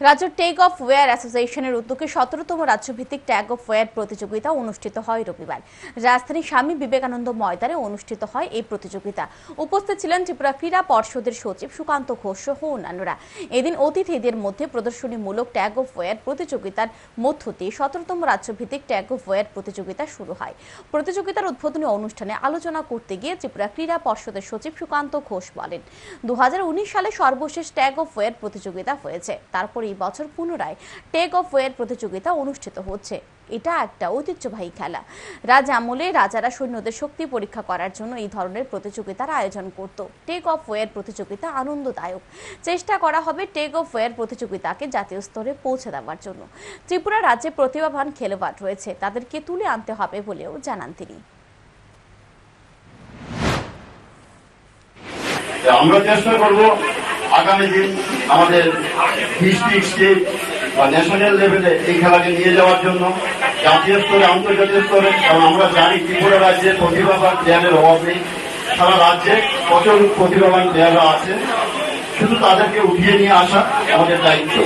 রাজ্য take off wire অ্যাসোসিয়েশনের উদ্যোগে সতেরোতম রাজ্যভিত্তিক ট্যাগ অফ ওয়্যার প্রতিযোগিতা অনুষ্ঠিত হয় রবিবার। রাজধানীর স্বামী বিবেকানন্দ ময়দানে অনুষ্ঠিত হয় এই প্রতিযোগিতা। উপস্থিত ছিলেন ত্রিপুরা ক্রীড়া পর্ষদের সচিব সুকান্ত ঘোষ সহ অন্যান্যরা। এদিন অতিথিদের মধ্যে প্রদর্শনীমূলক ট্যাগ অফ ওয়্যার প্রতিযোগিতার মধ্য দিয়ে সতেরোতম রাজ্যভিত্তিক ট্যাগ অফ ওয়্যার প্রতিযোগিতা শুরু হয়। প্রতিযোগিতার উদ্বোধনী অনুষ্ঠানে আলোচনা করতে গিয়ে ত্রিপুরা ক্রীড়া পর্ষদের সচিব সুকান্ত ঘোষ বলেন দু হাজার উনিশ সালে সর্বশেষ ট্যাগ অফ ওয়্যার প্রতিযোগিতা হয়েছে। তারপর এই বছর পুনরায় টেক অফ ওয়্যার প্রতিযোগিতা অনুষ্ঠিত হচ্ছে। এটা একটা ঐতিহ্যবাহী খেলা। রাজ আমলে রাজারা সৈন্যদের শক্তি পরীক্ষা করার জন্য এই ধরনের প্রতিযোগিতার আয়োজন করত। টেক অফ ওয়্যার প্রতিযোগিতা আনন্দদায়ক। চেষ্টা করা হবে টেক অফ ওয়্যার প্রতিযোগিতাকে জাতীয় স্তরে পৌঁছে দেওয়ার জন্য। ত্রিপুরা রাজ্যে প্রতিভাবান খেলোয়াড় রয়েছে। তাদেরকে তুলে আনতে হবে বলেও জানান তিনি। আমরা চেষ্টা করব আগামী দিন আমাদের ডিস্ট্রিক্ট স্টেট বা ন্যাশনাল লেভেলে এই খেলাকে নিয়ে যাওয়ার জন্য জাতীয় স্তরে, আন্তর্জাতিক স্তরে, কারণ আমরা জানি ত্রিপুরা রাজ্যে প্রতিভাবান প্লেয়ারের অভাব নেই। সারা রাজ্যে প্রচুর প্রতিভাবান প্লেয়াররা আছে। শুধু তাদেরকে উঠিয়ে নিয়ে আসা আমাদের দায়িত্ব।